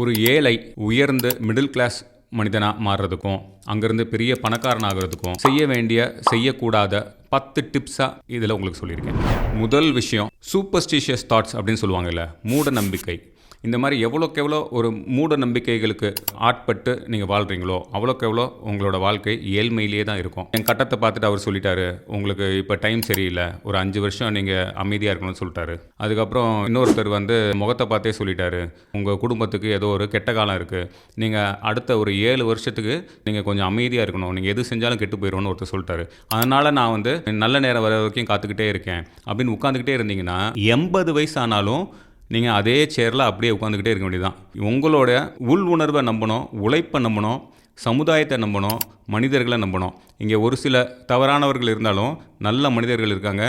ஒரு ஏழை உயர்ந்து மிடில் கிளாஸ் மனிதனாக மாறுறதுக்கும் அங்கேருந்து பெரிய பணக்காரனாகிறதுக்கும் செய்ய வேண்டிய செய்யக்கூடாத பத்து டிப்ஸாக இதில் உங்களுக்கு சொல்லியிருக்கேன். முதல் விஷயம் சூப்பர்ஸ்டிஷியஸ் தாட்ஸ் அப்படின்னு சொல்லுவாங்கல்ல மூட நம்பிக்கை. இந்த மாதிரி எவ்வளோக்கு எவ்வளோ ஒரு மூட நம்பிக்கைகளுக்கு ஆட்பட்டு நீங்கள் வாழ்கிறீங்களோ அவ்வளோக்கு எவ்வளோ உங்களோட வாழ்க்கை ஏழ்மையிலேயே தான் இருக்கும். என் கட்டத்தை பார்த்துட்டு அவர் சொல்லிட்டாரு உங்களுக்கு இப்போ டைம் சரியில்லை ஒரு அஞ்சு வருஷம் நீங்கள் அமைதியாக இருக்கணும்னு சொல்லிட்டாரு. அதுக்கப்புறம் இன்னொருத்தர் வந்து முகத்தை பார்த்தே சொல்லிட்டாரு உங்கள் குடும்பத்துக்கு ஏதோ ஒரு கெட்ட காலம் இருக்குது நீங்கள் அடுத்த ஒரு ஏழு வருஷத்துக்கு நீங்கள் கொஞ்சம் அமைதியாக இருக்கணும். நீங்கள் எது செஞ்சாலும் கெட்டு போயிடும்னு ஒருத்தர் சொல்லிட்டாரு. அதனால் நான் வந்து நல்ல நேரம் வர வரைக்கும் காத்துக்கிட்டே இருக்கேன். அப்படின்னு உட்காந்துக்கிட்டே இருந்தீங்கன்னா எண்பது வயசு ஆனாலும் நீங்கள் அதே சேரில் அப்படியே உட்காந்துக்கிட்டே இருக்க வேண்டியதுதான். உங்களோட உள் உணர்வை நம்பணும் உழைப்பை நம்பணும் சமுதாயத்தை நம்பணும் மனிதர்களை நம்பணும். இங்கே ஒரு சில தவறானவர்கள் இருந்தாலும் நல்ல மனிதர்கள் இருக்காங்க.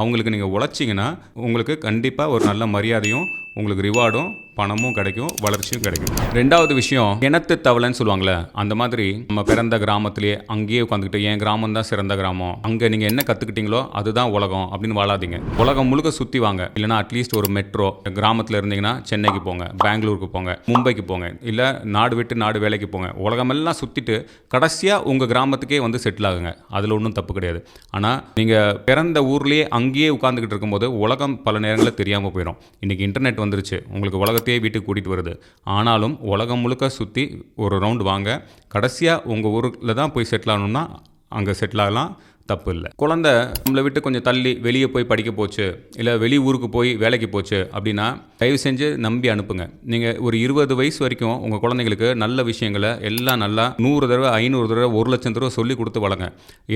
அவங்களுக்கு நீங்கள் உழைச்சிங்கன்னா உங்களுக்கு கண்டிப்பாக ஒரு நல்ல மரியாதையும் உங்களுக்கு ரிவார்டும் பணமும் கிடைக்கும் வளர்ச்சியும் கிடைக்கும். ரெண்டாவது விஷயம் கிணத்து தவளைன்னு சொல்லுவாங்களே அந்த மாதிரி நம்ம பிறந்த கிராமத்திலேயே அங்கேயே உட்காந்துக்கிட்டு என் கிராமம் தான் சிறந்த கிராமம். அங்கே நீங்கள் என்ன கற்றுக்கிட்டீங்களோ அதுதான் உலகம் அப்படின்னு வாழாதீங்க. உலகம் முழுக்க சுற்றி வாங்க. இல்லைனா அட்லீஸ்ட் ஒரு மெட்ரோ கிராமத்தில் இருந்தீங்கன்னா சென்னைக்கு போங்க பெங்களூருக்கு போங்க மும்பைக்கு போங்க இல்லை நாடு விட்டு நாடு வேலைக்கு போங்க. உலகமெல்லாம் சுற்றிட்டு கடைசியாக உங்கள் கிராமத்துக்கே வந்து செட்டில் ஆகுங்க. அதில் ஒன்றும் தப்பு கிடையாது. ஆனால் நீங்கள் பிறந்த ஊர்லேயே அங்கேயே உட்காந்துக்கிட்டு இருக்கும்போது உலகம் பல நேரங்களில் தெரியாமல் போயிடும் இன்றைக்கி இன்டர்நெட் வந்துருச்சு. உங்களுக்கு உலகத்தையே வீட்டுக்கு கூட்டிகிட்டு வருது. ஆனாலும் உலகம் முழுக்க சுற்றி ஒரு ரவுண்டு வாங்க. கடைசியாக உங்கள் ஊரில் தான் போய் செட்டில் ஆகணும்னா அங்கே செட்டில் ஆகலாம். தப்பு இல்லை குழந்தை நம்மளை விட்டு கொஞ்சம் தள்ளி வெளியே போய் படிக்க போச்சு இல்லை வெளி ஊருக்கு போய் வேலைக்கு போச்சு அப்படின்னா தயவு செஞ்சு நம்பி அனுப்புங்க. நீங்கள் ஒரு இருபது வயசு வரைக்கும் உங்கள் குழந்தைங்களுக்கு நல்ல விஷயங்களை எல்லாம் நல்லா நூறு தடவை ஐநூறு தடவை ஒரு லட்சம் தடவை சொல்லி கொடுத்து வளங்க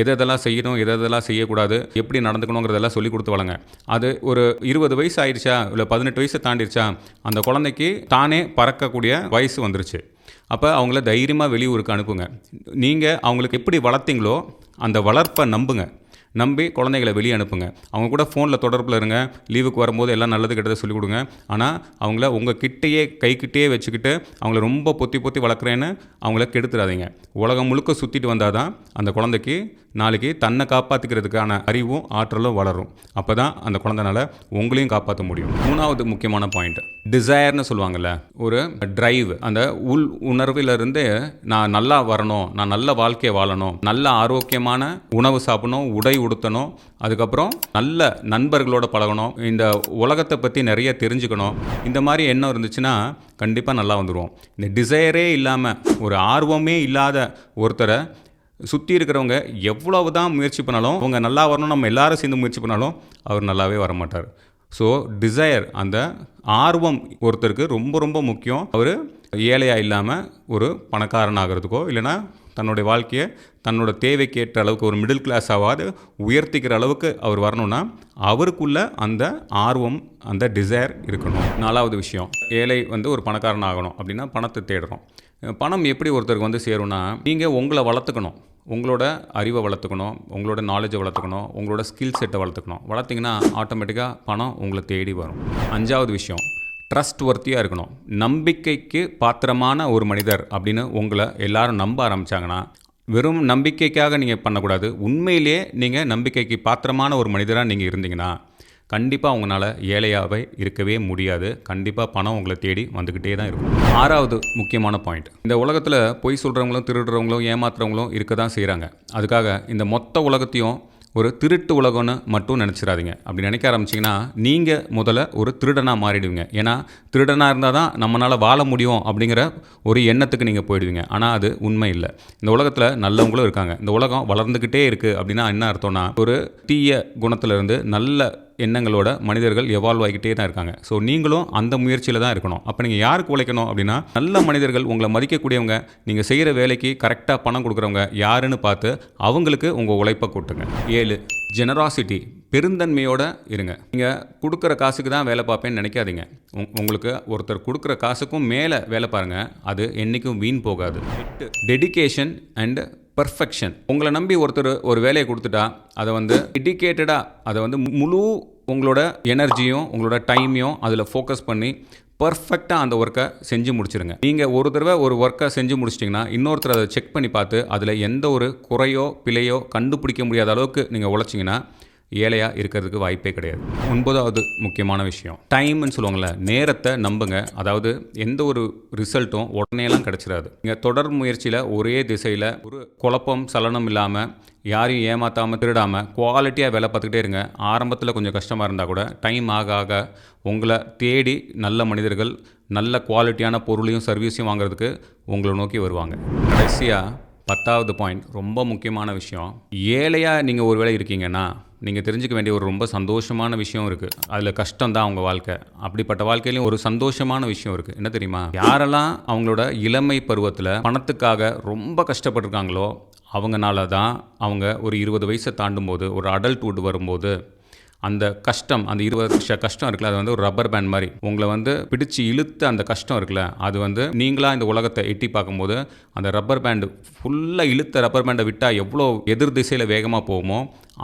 எதை எதெல்லாம் செய்யணும் எதை எதெல்லாம் செய்யக்கூடாது எப்படி நடந்துக்கணுங்கிறதெல்லாம் சொல்லி கொடுத்து வளங்க அது ஒரு இருபது வயசு ஆயிடுச்சா இல்லை பதினெட்டு வயசு தாண்டிடுச்சா அந்த குழந்தைக்கு தானே பறக்கக்கூடிய வயசு வந்துருச்சு. அப்போ அவங்கள தைரியமாக வெளியூருக்கு அனுப்புங்க. நீங்கள் அவங்களுக்கு எப்படி வளர்த்தீங்களோ அந்த வளர்ப்பை நம்புங்க. நம்பி குழந்தைகளை வெளியே அனுப்புங்க. அவங்க கூட ஃபோனில் தொடர்பில் இருங்க. லீவுக்கு வரும்போது எல்லாம் நல்லது கெட்டதை சொல்லிக் கொடுங்க. ஆனால் அவங்கள உங்கள் கிட்டேயே கைக்கிட்டேயே வச்சுக்கிட்டு அவங்கள ரொம்ப பொத்தி பொத்தி வளர்க்குறேன்னு அவங்கள கெடுத்துடாதீங்க உலகம் முழுக்க சுற்றிட்டு வந்தால் தான் அந்த குழந்தைக்கு நாளைக்கு தன்னை காப்பாற்றிக்கிறதுக்கான அறிவும் ஆற்றலும் வளரும். அப்போ தான் அந்த குழந்தைனால உங்களையும் காப்பாற்ற முடியும். மூணாவது முக்கியமான பாயிண்ட்டு டிசையர்னு சொல்லுவாங்கள்ல ஒரு ட்ரைவ் அந்த உள் உணர்விலிருந்து நான் நல்லா வரணும் நான் நல்ல வாழ்க்கையை வாழணும் நல்ல ஆரோக்கியமான உணவு சாப்பிடணும் உடை உடுத்தணும் அதுக்கப்புறம் நல்ல நண்பர்களோட பழகணும் இந்த உலகத்தை பற்றி நிறைய தெரிஞ்சுக்கணும் இந்த மாதிரி எண்ணம் இருந்துச்சுன்னா கண்டிப்பாக நல்லா வந்துடுவோம் இந்த டிசையரே இல்லாமல் ஒரு ஆர்வமே இல்லாத ஒருத்தரை சுற்றி இருக்கிறவங்க எவ்வளவு தான் முயற்சி பண்ணாலும் அவங்க நல்லா வரணும் நம்ம எல்லாரும் சேர்ந்து முயற்சி பண்ணாலும் அவர் நல்லாவே வர மாட்டார் ஸோ டிசையர் அந்த ஆர்வம் ஒருத்தருக்கு ரொம்ப ரொம்ப முக்கியம். அவர் ஏழையாக இல்லாமல் ஒரு பணக்காரன் ஆகிறதுக்கோ இல்லைனா தன்னுடைய வாழ்க்கையை தன்னோட தேவைக்கு ஏற்ற அளவுக்கு ஒரு மிடில் கிளாஸ் உயர்த்திக்கிற அளவுக்கு அவர் வரணும்னா அவருக்குள்ள அந்த ஆர்வம் அந்த டிசையர் இருக்கணும். நாலாவது விஷயம் ஏழை வந்து ஒரு பணக்காரன் ஆகணும் அப்படின்னா பணத்தை தேடுறோம். பணம் எப்படி ஒருத்தருக்கு வந்து சேரும்னா நீங்கள் உங்களை வளர்த்துக்கணும். உங்களோட அறிவை வளர்த்துக்கணும் உங்களோட நாலேஜை வளர்த்துக்கணும் உங்களோட ஸ்கில் செட்டை வளர்த்துக்கணும். வளர்த்திங்கன்னா ஆட்டோமேட்டிக்காக பணம் உங்களை தேடி வரும். அஞ்சாவது விஷயம் ட்ரஸ்ட் ஒர்த்தியாக இருக்கணும். நம்பிக்கைக்கு பாத்திரமான ஒரு மனிதர் அப்படின்னு உங்களை எல்லாரும் நம்ப ஆரம்பித்தாங்கன்னா வெறும் நம்பிக்கைக்காக நீங்கள் பண்ணக்கூடாது. உண்மையிலேயே நீங்கள் நம்பிக்கைக்கு பாத்திரமான ஒரு மனிதராக நீங்கள் இருந்தீங்கன்னா கண்டிப்பாக உங்களால் ஏழையாகவே இருக்கவே முடியாது. கண்டிப்பாக பணம் உங்களை தேடி வந்துக்கிட்டே தான் இருக்கும். ஆறாவது முக்கியமான பாயிண்ட் இந்த உலகத்தில் பொய் சொல்கிறவங்களும் திருடுறவங்களும் ஏமாத்துறவங்களும் இருக்க தான் செய்கிறாங்க அதுக்காக இந்த மொத்த உலகத்தையும் ஒரு திருட்டு உலகம்னு மட்டும் நினச்சிடாதீங்க. அப்படி நினைக்க ஆரம்பிச்சிங்கன்னா நீங்கள் முதல்ல ஒரு திருடனாக மாறிடுவீங்க. ஏன்னா திருடனாக இருந்தால் தான் நம்மளால் வாழ முடியும் அப்படிங்கிற ஒரு எண்ணத்துக்கு நீங்கள் போயிடுவீங்க. ஆனால் அது உண்மை இல்லை. இந்த உலகத்தில் நல்லவங்களும் இருக்காங்க. இந்த உலகம் வளர்ந்துக்கிட்டே இருக்குது அப்படின்னா என்ன அர்த்தம்னா ஒரு தீய குணத்திலிருந்து நல்ல எண்ணங்களோட மனிதர்கள் எவால்வ் ஆகிக்கிட்டே தான் இருக்காங்க. ஸோ நீங்களும் அந்த முயற்சியில் தான் இருக்கணும். அப்போ நீங்கள் யாருக்கு உழைக்கணும் அப்படின்னா நல்ல மனிதர்கள் உங்களை மதிக்கக்கூடியவங்க நீங்கள் செய்கிற வேலைக்கு கரெக்டாக பணம் கொடுக்குறவங்க யாருன்னு பார்த்து அவங்களுக்கு உங்கள் உழைப்பை கூட்டுங்க. ஏழு ஜெனராசிட்டி பெருந்தன்மையோட இருங்க. நீங்கள் கொடுக்குற காசுக்கு தான் வேலை பார்ப்பேன்னு நினைக்காதீங்க. உங் உங்களுக்கு ஒருத்தர் கொடுக்குற காசுக்கும் மேலே வேலை பாருங்கள் அது என்றைக்கும் வீண் போகாது. எட்டு டெடிகேஷன் அண்ட் பர்ஃபெக்ஷன் உங்களை நம்பி ஒருத்தர் ஒரு வேலையை கொடுத்துட்டா அதை வந்து டெடிக்கேட்டடாக அதை வந்து முழு உங்களோட எனர்ஜியும் உங்களோட டைமையும் அதில் ஃபோக்கஸ் பண்ணி பர்ஃபெக்டாக அந்த ஒர்க்கை செஞ்சு முடிச்சிருங்க. நீங்கள் ஒரு தடவை ஒரு ஒர்க்கை செஞ்சு முடிச்சிட்டிங்கன்னா இன்னொருத்தர் அதை செக் பண்ணி பார்த்து அதில் எந்த ஒரு குறையோ பிழையோ கண்டுபிடிக்க முடியாத அளவுக்கு நீங்கள் உழைச்சிங்கன்னா ஏழையாக இருக்கிறதுக்கு வாய்ப்பே கிடையாது. ஒன்பதாவது முக்கியமான விஷயம். டைம்னு சொல்லுவாங்கள்ல நேரத்தை நம்புங்க. அதாவது எந்த ஒரு ரிசல்ட்டும் உடனேலாம் கிடச்சிடாது நீங்கள் தொடர் முயற்சியில் ஒரே திசையில் ஒரு குழப்பம் சலனம் இல்லாமல் யாரையும் ஏமாற்றாமல் திருடாமல் குவாலிட்டியாக வேலை பார்த்துக்கிட்டே இருங்க. ஆரம்பத்தில் கொஞ்சம் கஷ்டமாக இருந்தால் கூட டைம் ஆக ஆக உங்களை தேடி நல்ல மனிதர்கள் நல்ல குவாலிட்டியான பொருளையும் சர்வீஸையும் வாங்குறதுக்கு உங்களை நோக்கி வருவாங்க. கடைசியாக பத்தாவது பாயிண்ட் ரொம்ப முக்கியமான விஷயம். ஏழையாக நீங்கள் ஒரு வேளை இருக்கீங்கன்னா நீங்கள் தெரிஞ்சுக்க வேண்டிய ஒரு ரொம்ப சந்தோஷமான விஷயம் இருக்குது அதில் கஷ்டம் தான் அவங்க வாழ்க்கை. அப்படிப்பட்ட வாழ்க்கையிலையும் ஒரு சந்தோஷமான விஷயம் இருக்குது என்ன தெரியுமா? யாரெல்லாம் அவங்களோட இளமை பருவத்தில் பணத்துக்காக ரொம்ப கஷ்டப்பட்டிருக்காங்களோ அவங்கனால தான் அவங்க ஒரு இருபது வயசை தாண்டும் போது ஒரு அடல்ட்வுட் வரும்போது அந்த கஷ்டம் அந்த இருபது வருஷ கஷ்டம் இருக்குல்ல அது வந்து ஒரு ரப்பர் பேண்ட் மாதிரி. உங்களை வந்து பிடிச்சு இழுத்த அந்த கஷ்டம் இருக்குல்ல அது வந்து நீங்களாக இந்த உலகத்தை எட்டி பார்க்கும்போது அந்த ரப்பர் பேண்டு ஃபுல்லாக இழுத்த ரப்பர் பேண்டை விட்டால் எவ்வளோ எதிர் திசையில் வேகமாக போகுமோ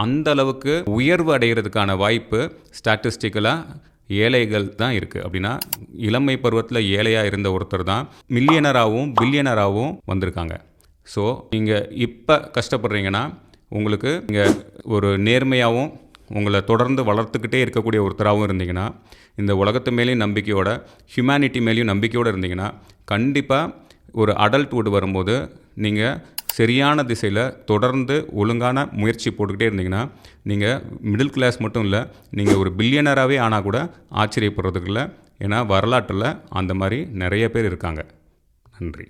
அந்த அளவுக்கு உயர்வு அடைகிறதுக்கான வாய்ப்பு ஸ்டாட்டிஸ்டிக்கலாக ஏழைகள் தான் இருக்குது அப்படின்னா இளமை பருவத்தில் ஏழையாக இருந்த ஒருத்தர் தான் மில்லியனராகவும் பில்லியனராகவும் வந்திருக்காங்க. ஸோ நீங்கள் இப்போ கஷ்டப்படுறீங்கன்னா உங்களுக்கு இங்கே ஒரு நேர்மையாகவும் உங்களை தொடர்ந்து வளர்த்துக்கிட்டே இருக்கக்கூடிய ஒருத்தராகவும் இருந்தீங்கன்னா இந்த உலகத்து மேலேயும் நம்பிக்கையோட ஹியூமனிட்டி மேலேயும் நம்பிக்கையோடு இருந்தீங்கன்னா கண்டிப்பாக ஒரு அடல்ட்வுட் வரும்போது நீங்கள் சரியான திசையில் தொடர்ந்து ஒழுங்கான முயற்சி போட்டுக்கிட்டே இருந்தீங்கன்னா நீங்கள் மிடில் கிளாஸ் மட்டும் இல்லை நீங்கள் ஒரு பில்லியனராகவே ஆனால் கூட ஆச்சரியப்படுறதுக்கு இல்லை ஏன்னா வரலாற்றில் அந்த மாதிரி நிறைய பேர் இருக்காங்க. நன்றி.